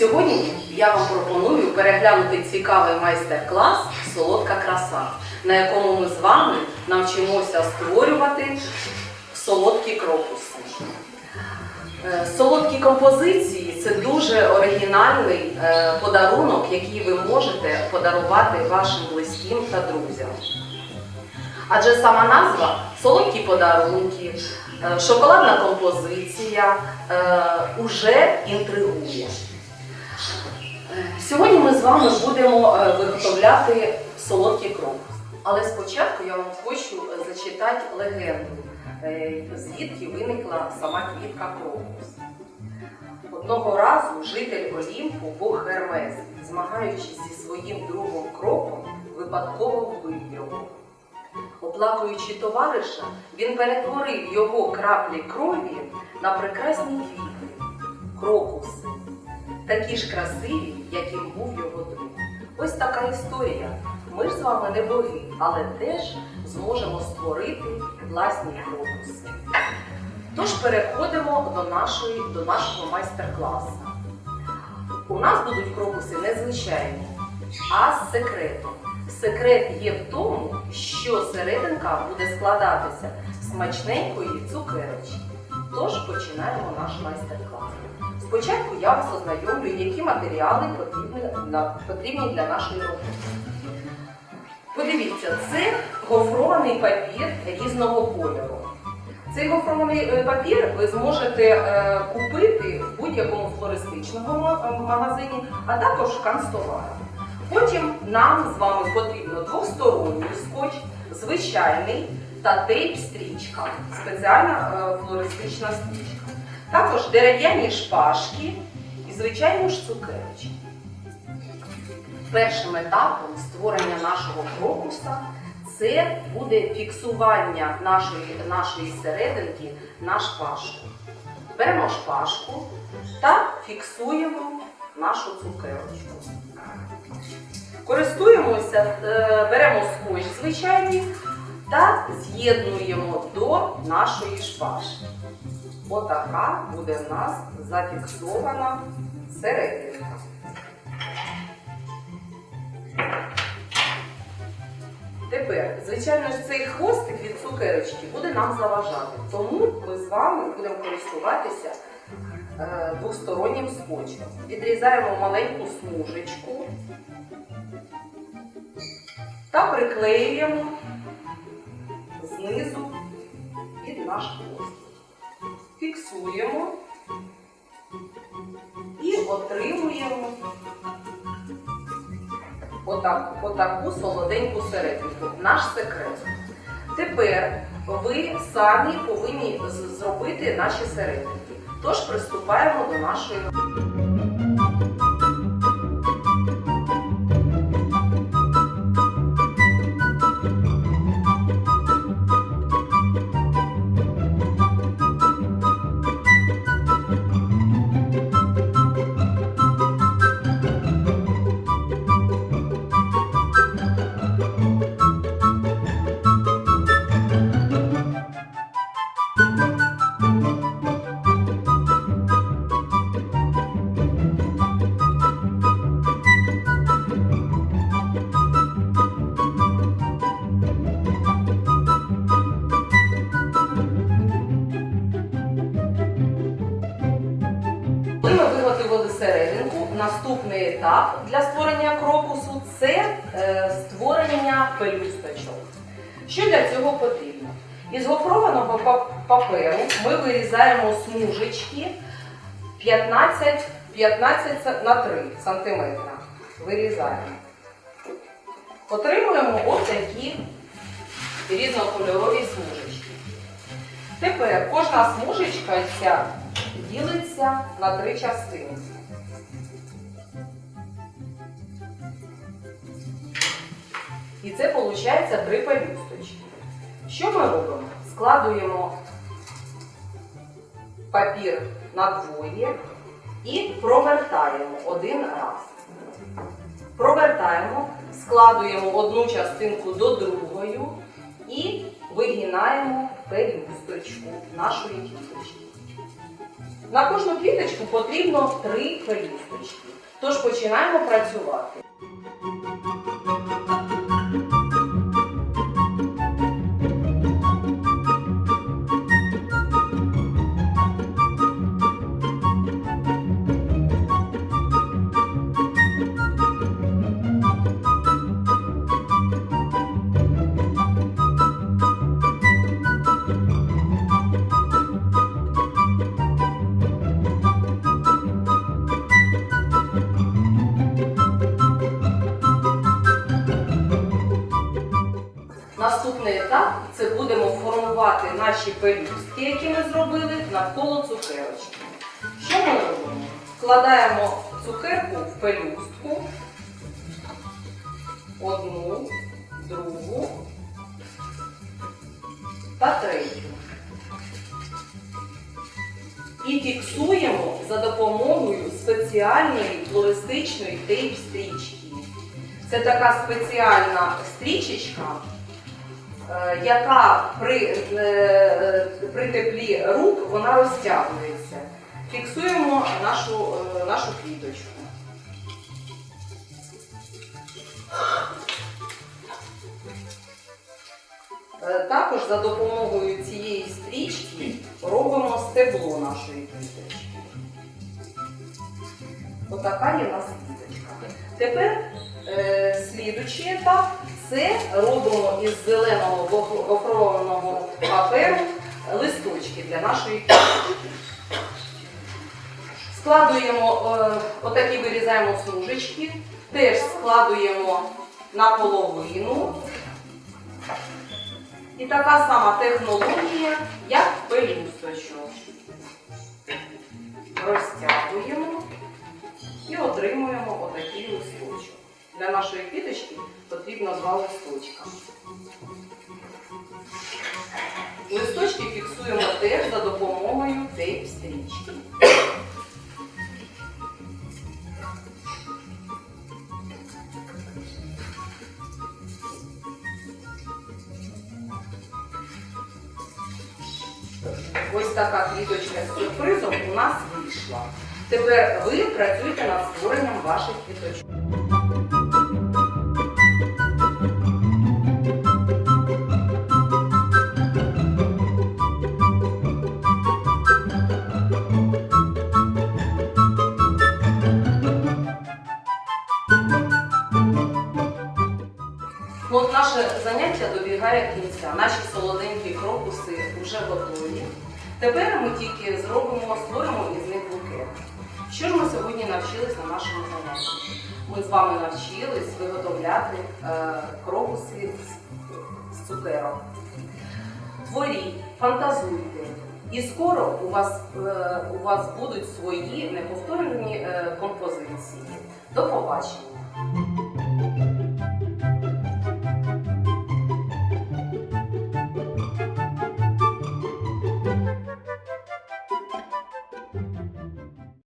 Сьогодні я вам пропоную переглянути цікавий майстер-клас Солодка краса, на якому ми з вами навчимося створювати солодкі крокуси. Е, Солодкі композиції це дуже оригінальний е, подарунок, який ви можете подарувати вашим близьким та друзям. Адже сама назва солодкі подарунки, е, шоколадна композиція уже інтригує. Сьогодні ми з вами будемо е, виготовляти солодкий крокус. Але спочатку я вам хочу е, зачитати легенду, е, звідки виникла сама квітка крокус. Одного разу житель Олімпу, Бог Гермес, змагаючись зі своїм другом кроком, випадково вбив його. Оплакуючи товариша, він перетворив його краплі крові на прекрасні квіти, крокуси, такі ж красиві, яким був його друг. Ось така історія. Ми ж з вами не боги, але теж зможемо створити власні крокуси. Тож переходимо до, нашої, до нашого майстер-класу. У нас будуть крокуси незвичайні, а з секретом. Секрет є в тому, що серединка буде складатися смачненької цукерочки. Тож починаємо наш майстер-клас. Спочатку я вас ознайомлю, які матеріали потрібні для, нашої роботи. Подивіться, це гофрований папір різного кольору. Цей гофрований е, папір ви зможете е, купити в будь-якому флористичному магазині, а також в. Потім нам з вами потрібно двосторонній скотч, звичайний та тейп-стрічка, спеціальна е, флористична стрічка. Також дерев'яні шпажки і звичайно ж цукерочки. Першим етапом створення нашого крокуса це буде фіксування нашої, нашої серединки на шпажку. Беремо шпажку та фіксуємо нашу цукерочку. Користуємося, е, беремо скотч звичайний та з'єднуємо до нашої шпажки. Отака буде в нас зафіксована серединка. Тепер, звичайно ж, цей хвостик від цукерочки буде нам заважати. Тому ми з вами будемо користуватися е, двостороннім скотчем. Відрізаємо маленьку смужечку та приклеюємо знизу під наш хвостик. Фіксуємо і отримуємо отак, отаку солоденьку серединку. Наш секрет. Тепер ви самі повинні зробити наші серединки. Тож приступаємо до нашої Коли етап для створення крокусу це е, створення пелюсточок. Що для цього потрібно? Із гофрованого паперу ми вирізаємо смужечки 15, 15 на 3 см. Вирізаємо. Отримуємо ось такі різнокольорові смужечки. Тепер кожна смужечка ця ділиться на три частини. І це виходить три пелюсточки. Що ми робимо? Складуємо папір на двоє і провертаємо один раз. Провертаємо, складуємо одну частинку до другої і вигинаємо пелюсточку нашої квіточки. На кожну квіточку потрібно три пелюсточки. Тож починаємо працювати. Формувати наші пелюстки, які ми зробили навколо цукерочки. Що ми робимо? Вкладаємо цукерку в пелюстку, одну, другу та третю. І фіксуємо за допомогою спеціальної флористичної тейп-стрічки. Це така спеціальна стрічечка, яка при, е, е, при теплі рук вона розтягується. Фіксуємо нашу, е, нашу квіточку. Е, Також за допомогою цієї стрічки робимо стебло нашої квіточки. Отака є у нас квіточка. Тепер е, слідучий етап це робимо із зеленого гоф- гофрованого паперу листочки для нашої квіточки. Складуємо, е, отакі вирізаємо смужечки, теж складуємо наполовину. І така сама технологія, як пелюсточок. Розтягуємо і отримуємо отакий листочок. Для нашої квіточки потрібно два листочка. Листочки фіксуємо теж за допомогою тейп-стрічки. Ось така квіточка з сюрпризом у нас вийшла. Тепер ви працюєте над створенням ваших квіточок. Наше заняття добігає кінця. Наші солоденькі крокуси вже готові. Тепер ми тільки зробимо, створимо із них букет. Що ж ми сьогодні навчились на нашому занятті? Ми з вами навчились виготовляти е, крокуси з, цукерок. Творіть, фантазуйте. І скоро у вас, е, у вас будуть свої неповторні е, композиції. До побачення!